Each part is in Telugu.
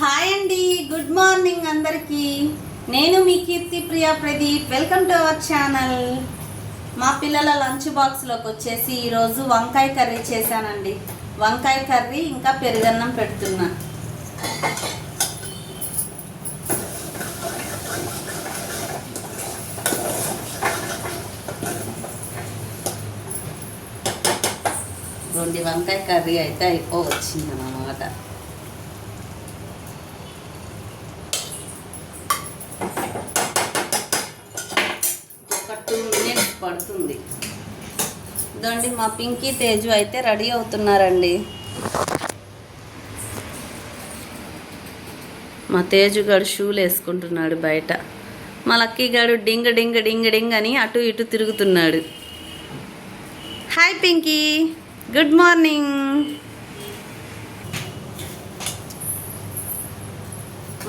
హాయ్ అండి గుడ్ మార్నింగ్ అందరికీ. నేను మీ Keerthi Priya Pradeep. Welcome to our channel. మా పిల్లల లంచ్ బాక్స్లోకి వచ్చేసి ఈరోజు వంకాయ కర్రీ చేశానండి. వంకాయ కర్రీ ఇంకా పెరుగన్నం పెడుతున్నా. రెండు వంకాయ కర్రీ అయితే అయిపో వచ్చింది అన్నమాట ఒక టూ మినిట్స్ పడుతుంది. ఇదండి మా పింకీ తేజు అయితే రెడీ అవుతున్నారండి. మా తేజు గారు షూలు వేసుకుంటున్నాడు బయట. మా లక్కీ గారు డింగ డింగ డింగ డింగ్ అని అటు ఇటు తిరుగుతున్నాడు. హాయ్ పింకీ. Good morning.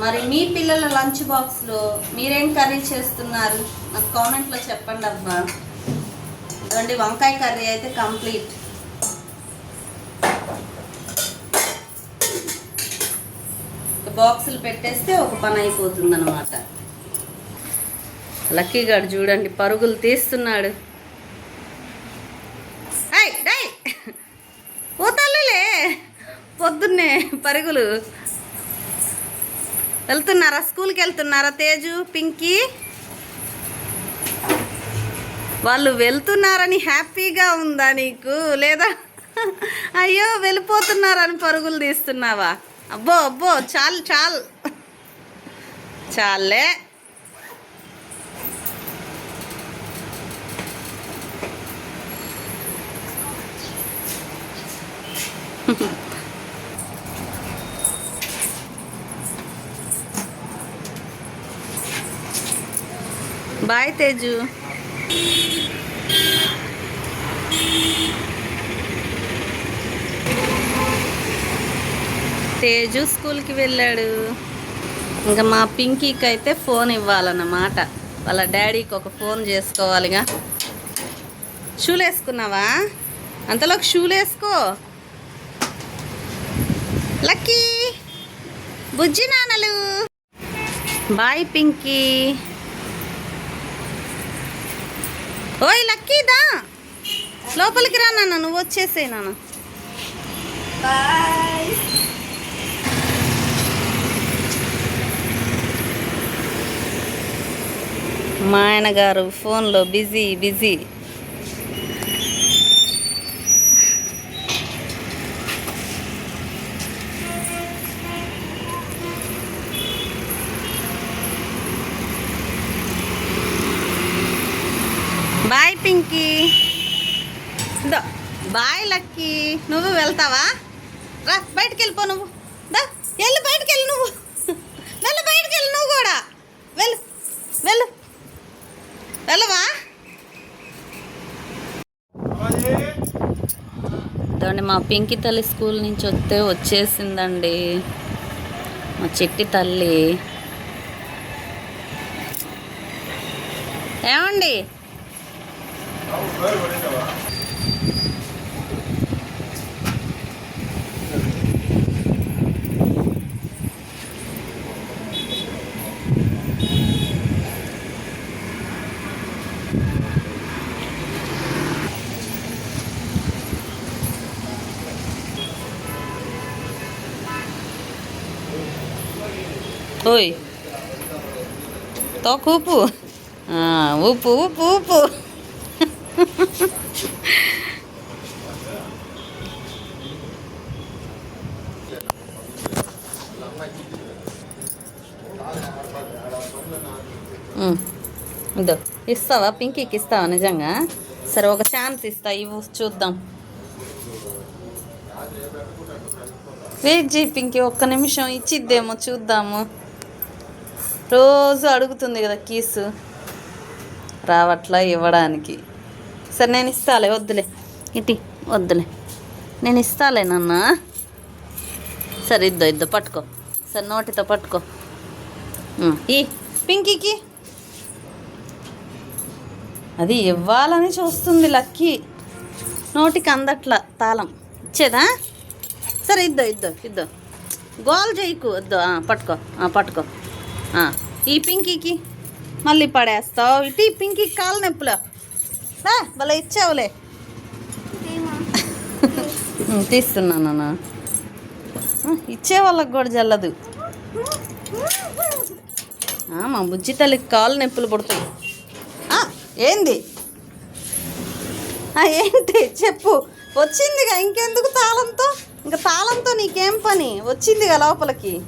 మరి మీ పిల్లల లంచ్ బాక్స్లో మీరేం కర్రీ చేస్తున్నారు? నాకు కామెంట్లో చెప్పండి అబ్బా ఇదండి వంకాయ కర్రీ అయితే కంప్లీట్. బాక్సులు పెట్టేస్తే ఒక పని అయిపోతుంది అనమాట లక్కీ గారు చూడండి పరుగులు తీస్తున్నాడు. ఏయ్, ఓ తల్లిలే! పొద్దున్నే పరుగులు. వెళ్తున్నారా? స్కూల్కి వెళ్తున్నారా? తేజు పింకీ? వాళ్ళు వెళ్తున్నారని హ్యాపీగా ఉందా నీకు? లేదా? అయ్యో వెళ్ళిపోతున్నారని పరుగులు తీస్తున్నావా? అబ్బో అబ్బో చాలు చాలు. చాలే బాయ్ తేజు. తేజు స్కూల్కి వెళ్ళాడు. ఇంకా మా పింకీకి అయితే ఫోన్ ఇవ్వాలన్నమాట. వాళ్ళ డాడీకి ఒక ఫోన్ చేసుకోవాలిగా. షూలు వేసుకున్నావా? అంతలోకి షూలు వేసుకో. లక్కీ! బుజ్జి నాన్నలు! బాయ్ పింకీ! ఓయ్ లక్కీదా లోపలికి రా నాన్న నువ్వు వచ్చేసేయి నాన్న. మా ఆయన గారు ఫోన్లో బిజీ బిజీ. బాయ్ పింకీ. దా బాయ్ లక్కీ. నువ్వు వెళ్తావా? రా బయటికి వెళ్ళిపో నువ్వు. దా వెళ్ళి బయటికి వెళ్ళి నువ్వు. వెళ్ళి బయటికి వెళ్ళి నువ్వు కూడా. వెళ్ళు వెళ్ళు. వెళ్ళవా? దాన్ని మా పింకి తల్లి స్కూల్ నుంచి వస్తే వచ్చేసిందండి. మా చెట్టి తల్లి. ఏమండి? ఓయ్. తోక ఊపు. ఊపు ఊపు ఊపు. ఇదో ఇస్తావా? పింకీకి ఇస్తావా నిజంగా? సరే ఒక ఛాన్స్ ఇస్తా. ఇవ్వు చూద్దాం. వెయిట్ చేయి పింకీ ఒక్క నిమిషం ఇచ్చిద్దేమో చూద్దాము. రోజు అడుగుతుంది కదా కీసు. రావట్లా ఇవ్వడానికి. సరే నేను ఇస్తాలే వద్దులే. ఇటీ వద్దులే. నేను ఇస్తాలే నాన్న. సరే ఇద్దో ఇద్దో పట్టుకో. సరే నోటితో పట్టుకో. ఈ పింకీకి. అది ఇవ్వాలని చూస్తుంది లక్కీ. నోటికి అందట్ల తాళం. ఇచ్చేదా? సరే ఇద్దో ఇద్దో ఇద్దో. గోల్ చేయకు వద్దు. పట్టుకో పట్టుకో. ఈ పింకీకి. మళ్ళీ పడేస్తావు. ఇటు ఈ పింకీకి కాలు నొప్పులు. భలే ఇచ్చావులే. తీస్తున్నానన్నా ఇచ్చే వాళ్ళకి కూడా జల్లదు. ఆ, మా బుజ్జి తల్లికి కాలు నొప్పులు పుడతాయి. ఏంది? ఏంటి? చెప్పు. వచ్చిందిగా ఇంకెందుకు తాళంతో? ఇంకా తాళంతో నీకేం పని? వచ్చిందిగా లోపలికి.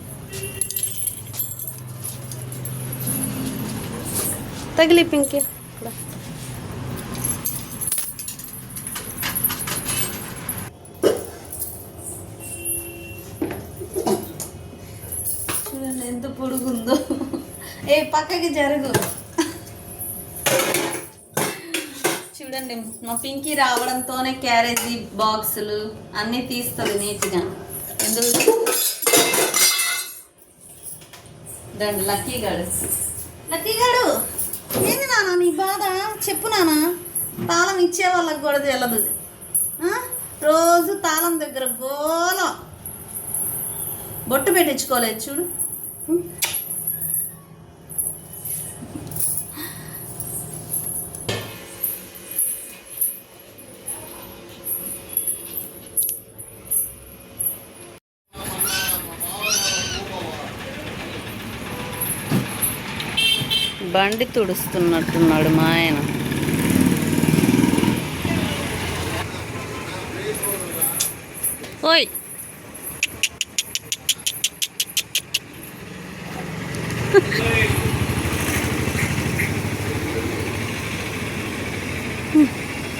తగిలి పింకి. చూడండి ఎంత పొడుగుందో. ఏ పక్కకి జరుగు. చూడండి మా పింకీ రావడంతోనే క్యారేజీ బాక్సులు అన్నీ తీస్తుంది నీట్గా. ఎందుకు? దండి లక్కీ గాడు లక్కీ గాడు బాధ? చెప్పు నాన్న. తాళం ఇచ్చే వాళ్ళకి కూడా తెలదు. రోజు తాళం దగ్గర గోలం. బొట్టు పెట్టించుకోలేదు చూడు. బండి తుడుస్తున్నట్టున్నాడు మా ఆయన. ఓయ్.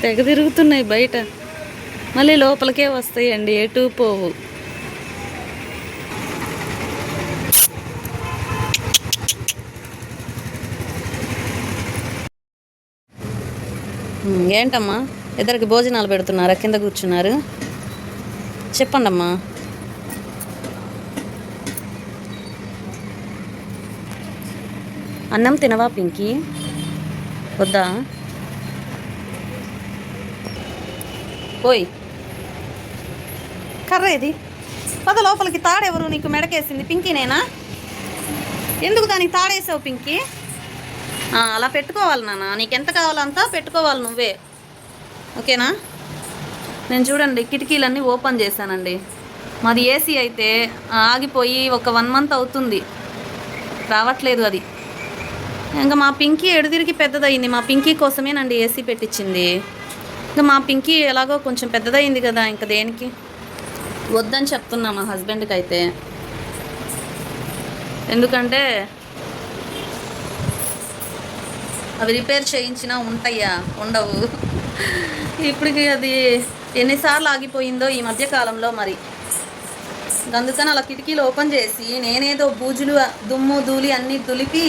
తెగ తిరుగుతున్నాయి బయట. మళ్ళీ లోపలికే వస్తాయండి ఎటు పోవు. ఏంటమ్మా? ఇద్దరికి భోజనాలు పెడుతున్నారా? కింద కూర్చున్నారు. చెప్పండి అమ్మా అన్నం తినవా పింకి? వద్దా? ఓయ్. కర్ర ఇది. పద లోపలికి తాడెవరు? నీకు మెడకేసింది. పింకీనేనా ఎందుకు దానికి తాడేసావు పింకీ? అలా పెట్టుకోవాలి నాన్న. నీకు ఎంత కావాలంతా పెట్టుకోవాలి నువ్వే. ఓకేనా? నేను చూడండి కిటికీలన్నీ ఓపెన్ చేశానండి. మాది ఏసీ అయితే ఆగిపోయి ఒక వన్ మంత్ అవుతుంది. రావట్లేదు అది. ఇంకా మా పింకీ ఎడుదిరిగి పెద్దదయింది. మా పింకీ కోసమేనండి ఏసీ పెట్టించింది ఇంకా మా పింకీ ఎలాగో కొంచెం పెద్దదయింది కదా ఇంకా దేనికి? వద్దని చెప్తున్నా మా హస్బెండ్కి అయితే ఎందుకంటే అవి రిపేర్ చేయించినా ఉంటాయా? ఉండవు. ఇప్పటికి అది ఎన్నిసార్లు ఆగిపోయిందో ఈ మధ్య కాలంలో మరి. అందుకని అలా కిటికీలు ఓపెన్ చేసి నేనేదో బూజులు దుమ్ము ధూళి అన్నీ దులిపి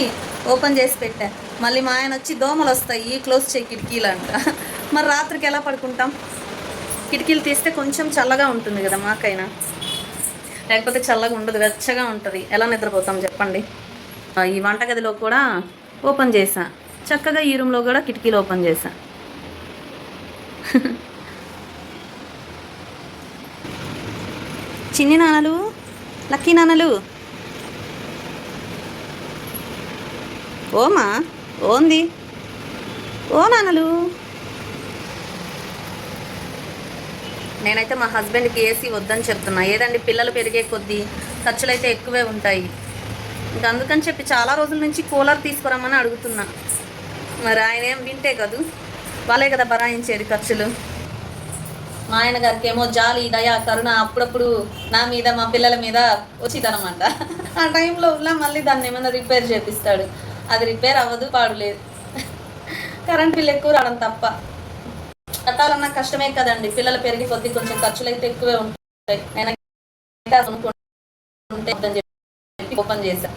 ఓపెన్ చేసి పెట్టా. మళ్ళీ మా ఆయన వచ్చి దోమలు వస్తాయి క్లోజ్ చేయి కిటికీలు అంట మరి రాత్రికి ఎలా పడుకుంటాం? కిటికీలు తీస్తే కొంచెం చల్లగా ఉంటుంది కదా మాకైనా. లేకపోతే చల్లగా ఉండదు వెచ్చగా ఉంటుంది. ఎలా నిద్రపోతాం చెప్పండి? ఈ వంటగదిలో కూడా ఓపెన్ చేసా. చక్కగా ఈ రూమ్లో కూడా కిటికీలు ఓపెన్ చేశా. చిన్ని నాన్నలు? లక్కీ నాన్నలు? ఓమా ఓంది. ఓ నాన్నలు. నేనైతే మా హస్బెండ్కి ఏసీ వద్దని చెప్తున్నా. ఏదండి పిల్లలు పెరిగే కొద్దీ ఖర్చులు అయితే ఎక్కువే ఉంటాయి. ఇంకా అందుకని చెప్పి చాలా రోజుల నుంచి కూలర్ తీసుకురమ్మని అడుగుతున్నా. మరి ఆయన ఏం వింటే కదూ. వాళ్ళే కదా బరాయించేది ఖర్చులు. మా ఆయన గారికి ఏమో జాలి దయ కరుణ అప్పుడప్పుడు నా మీద మా పిల్లల మీద వచ్చిదనమాట ఆ టైంలో ఉన్నా మళ్ళీ దాన్ని ఏమైనా రిపేర్ చేపిస్తాడు. అది రిపేర్ అవ్వదు పాడులేదు కరెంట్ బిల్ ఎక్కువ రావడం తప్ప. కట్టాలన్నా కష్టమే కదండి. పిల్లలు పెరిగి కొద్ది కొంచెం ఖర్చులు అయితే ఎక్కువే ఉంటాయి. నేను చెప్పి ఓపెన్ చేశాను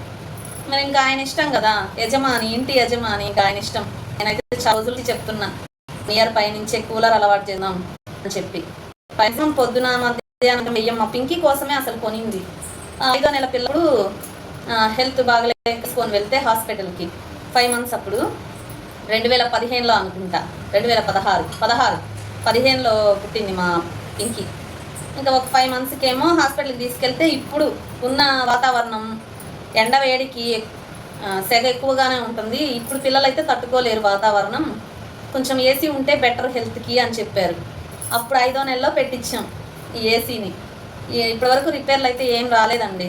మరి ఇంకా ఆయన ఇష్టం కదా? యజమాని ఇంటి యజమాని ఇంకా ఆయన ఇష్టం. నేనైతే చాలా రోజులకి చెప్తున్నా నియర్ పై నుంచే కూలర్ అలవాటు చేద్దాం అని చెప్పి. పైసం పొద్దున మధ్యాహ్నం వెయ్యం. మా పింకీ కోసమే అసలు కొనింది. ఐదో నెల పిల్లడు హెల్త్ బాగలేసుకొని వెళ్తే హాస్పిటల్కి. ఫైవ్ మంత్స్ అప్పుడు రెండు వేల పదిహేనులో అనుకుంటా. రెండు వేల పదహారు పదహారు పదిహేనులో పుట్టింది మా పింకీ. ఇంకా ఒక ఫైవ్ మంత్స్కి ఏమో హాస్పిటల్కి తీసుకెళ్తే ఇప్పుడు ఉన్న వాతావరణం ఎండ వేడికి సెగ ఎక్కువగానే ఉంటుంది. ఇప్పుడు పిల్లలైతే తట్టుకోలేరు వాతావరణం. కొంచెం ఏసీ ఉంటే బెటర్ హెల్త్కి అని చెప్పారు. అప్పుడు ఐదో నెలలో పెట్టించాం ఈ ఏసీని ఇప్పటివరకు రిపేర్లు అయితే ఏం రాలేదండి.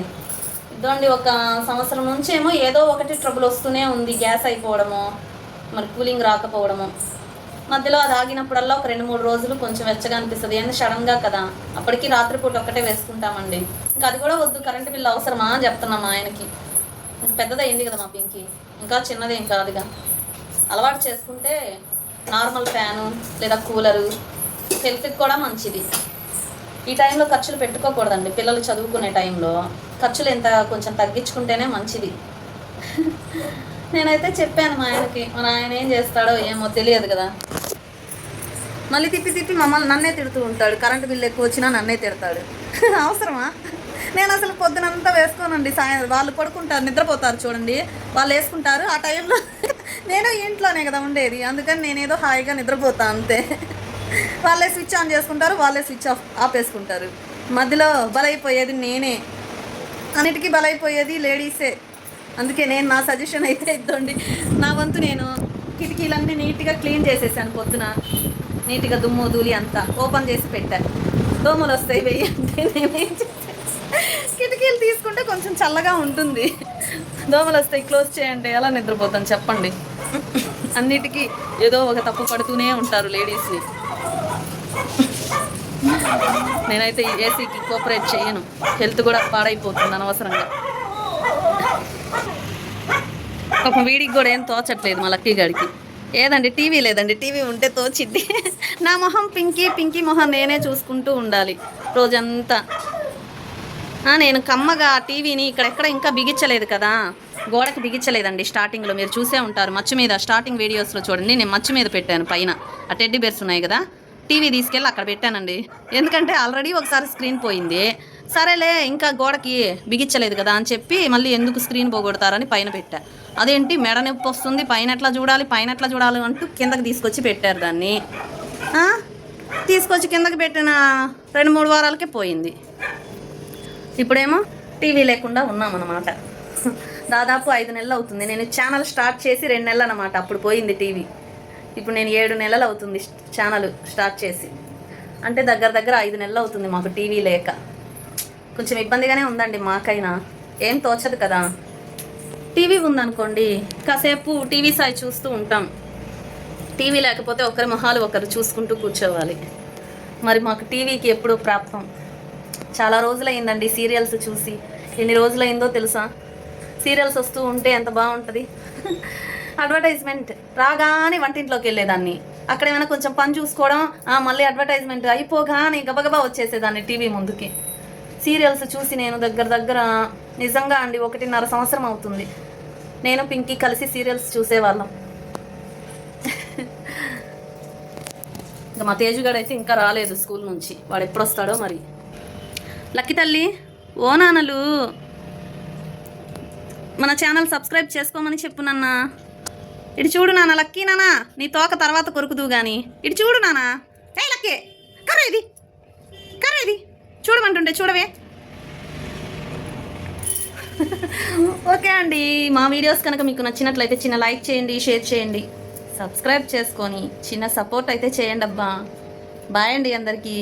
ఇదండి ఒక సంవత్సరం నుంచి ఏమో ఏదో ఒకటి ట్రబుల్ వస్తూనే ఉంది. గ్యాస్ అయిపోవడము మరి కూలింగ్ రాకపోవడము. మధ్యలో అది ఆగినప్పుడల్లా ఒక రెండు మూడు రోజులు కొంచెం వెచ్చగా అనిపిస్తుంది. ఏంది సడన్గా కదా? అప్పటికి రాత్రిపూట ఒక్కటే వేసుకుంటామండి. ఇంకా అది కూడా వద్దు కరెంటు బిల్లు అవసరమా అని చెప్తున్నాం మా ఆయనకి. ఇంకా పెద్దదైంది కదా మా పింకి ఇంకా చిన్నదేం కాదుగా అలవాటు చేసుకుంటే నార్మల్ ఫ్యాను లేదా కూలరు హెల్త్కి కూడా మంచిది. ఈ టైంలో ఖర్చులు పెట్టుకోకూడదండి. పిల్లలు చదువుకునే టైంలో ఖర్చులు ఎంత కొంచెం తగ్గించుకుంటేనే మంచిది. నేనైతే చెప్పాను మా ఆయనకి. మన ఆయన ఏం చేస్తాడో ఏమో తెలియదు కదా. మళ్ళీ తిప్పి తిప్పి మమ్మల్ని నన్నే తిడుతూ ఉంటాడు. కరెంటు బిల్లు ఎక్కువ వచ్చినా నన్నే తిడతాడు. అవసరమా? నేను అసలు పొద్దునంతా వేసుకోనండి. సాయం వాళ్ళు పడుకుంటారు నిద్రపోతారు చూడండి. వాళ్ళు వేసుకుంటారు. ఆ టైంలో నేను ఇంట్లోనే కదా ఉండేది. అందుకని నేనేదో హాయిగా నిద్రపోతా అంతే. వాళ్ళే స్విచ్ ఆన్ చేసుకుంటారు వాళ్ళే స్విచ్ ఆఫ్ ఆపేసుకుంటారు. మధ్యలో బలైపోయేది నేనే. అన్నిటికీ బలైపోయేది లేడీసే. అందుకే నేను నా సజెషన్ అయితే ఇద్దండి. నా వంతు నేను కిటికీలన్నీ నీట్గా క్లీన్ చేసేసాను పొద్దున. నీట్గా దుమ్ము ధూళి అంతా ఓపెన్ చేసి పెట్టాను దోమలు వస్తాయి వెయ్యి అంటే నేనేం కిటికీలు తీసుకుంటే కొంచెం చల్లగా ఉంటుంది. దోమలు వస్తాయి క్లోజ్ చేయండి ఎలా నిద్రపోతాను చెప్పండి? అన్నిటికీ ఏదో ఒక తప్పు పడుతూనే ఉంటారు లేడీస్ని. నేనైతే ఏసీకి కోఆపరేట్ చేయను. హెల్త్ కూడా పాడైపోతుంది అనవసరంగా. పాపం వీడికి కూడా ఏం తోచట్లేదు మా లక్కీ గాడికి ఏదండి? టీవీ లేదండి. టీవీ ఉంటే తోచిద్ది. నా మొహం పింకీ పింకీ మొహం నేనే చూసుకుంటూ ఉండాలి. రోజంతా. ఆ, నేను కమ్మగా టీవీని ఇక్కడెక్కడ ఇంకా బిగించలేదు కదా. గోడకి బిగించలేదండి స్టార్టింగ్లో. మీరు చూసే ఉంటారు. మచ్చు మీద స్టార్టింగ్ వీడియోస్లో చూడండి. నేను మచ్చు మీద పెట్టాను పైన. ఆ టెడ్డీ బేర్స్ ఉన్నాయి కదా. టీవీ తీసుకెళ్ళి అక్కడ పెట్టానండి. ఎందుకంటే ఆల్రెడీ ఒకసారి స్క్రీన్ పోయింది. సరేలే ఇంకా గోడకి బిగించలేదు కదా అని చెప్పి మళ్ళీ ఎందుకు స్క్రీన్ పోగొడతారని పైన పెట్టా. అదేంటి మెడ నొప్పి వస్తుంది పైన ఎట్లా చూడాలి పైన ఎట్లా చూడాలి అంటూ కిందకి తీసుకొచ్చి పెట్టారు దాన్ని. తీసుకొచ్చి కిందకి పెట్టిన రెండు మూడు వారాలకే పోయింది. ఇప్పుడేమో టీవీ లేకుండా ఉన్నామన్నమాట. దాదాపు ఐదు నెలలు అవుతుంది. నేను ఛానల్ స్టార్ట్ చేసి రెండు నెలలు అనమాట అప్పుడు పోయింది టీవీ. ఇప్పుడు నేను ఏడు నెలలు అవుతుంది ఛానల్ స్టార్ట్ చేసి. అంటే దగ్గర దగ్గర ఐదు నెలలు అవుతుంది మాకు టీవీ లేక. కొంచెం ఇబ్బందిగానే ఉందండి మాకైనా. ఏం తోచదు కదా. టీవీ ఉందనుకోండి కాసేపు టీవీ సాయి చూస్తూ ఉంటాం. టీవీ లేకపోతే ఒకరి మొహాలు ఒకరు చూసుకుంటూ కూర్చోవాలి. మరి మాకు టీవీకి ఎప్పుడూ ప్రాప్తం? చాలా రోజులైందండి సీరియల్స్ చూసి. ఎన్ని రోజులైందో తెలుసా? సీరియల్స్ వస్తూ ఉంటే ఎంత బాగుంటుంది? అడ్వర్టైజ్మెంట్ రాగానే వంటింట్లోకి వెళ్ళేదాన్ని. అక్కడ ఏమైనా కొంచెం పని చూసుకోవడం ఆ, మళ్ళీ అడ్వర్టైజ్మెంట్ అయిపోగానే గబగబా వచ్చేసేదాన్ని టీవీ ముందుకి. సీరియల్స్ చూసి నేను దగ్గర దగ్గర నిజంగా అండి ఒకటిన్నర సంవత్సరం అవుతుంది. నేను పింకీ కలిసి సీరియల్స్ చూసేవాళ్ళం. ఇంకా మా తేజుగాడు అయితే ఇంకా రాలేదు స్కూల్ నుంచి. వాడు ఎప్పుడు వస్తాడో మరి. లక్కి తల్లి ఓ నాన్నలు. మన ఛానల్ సబ్స్క్రైబ్ చేసుకోమని చెప్పు నాన్న. ఇటు చూడు నాన్న లక్కీ నానా నీ తోక తర్వాత కొరుకుదు కానీ ఇటు చూడు నానా ఏ లక్కే కర్ర ఇది. కర్ర ఇది. చూడమంటుంటే చూడవే. ఓకే అండి మా వీడియోస్ కనుక మీకు నచ్చినట్లయితే చిన్న లైక్ చేయండి షేర్ చేయండి. సబ్స్క్రైబ్ చేసుకొని చిన్న సపోర్ట్ అయితే చేయండి అబ్బా బాయ్ అండి అందరికీ.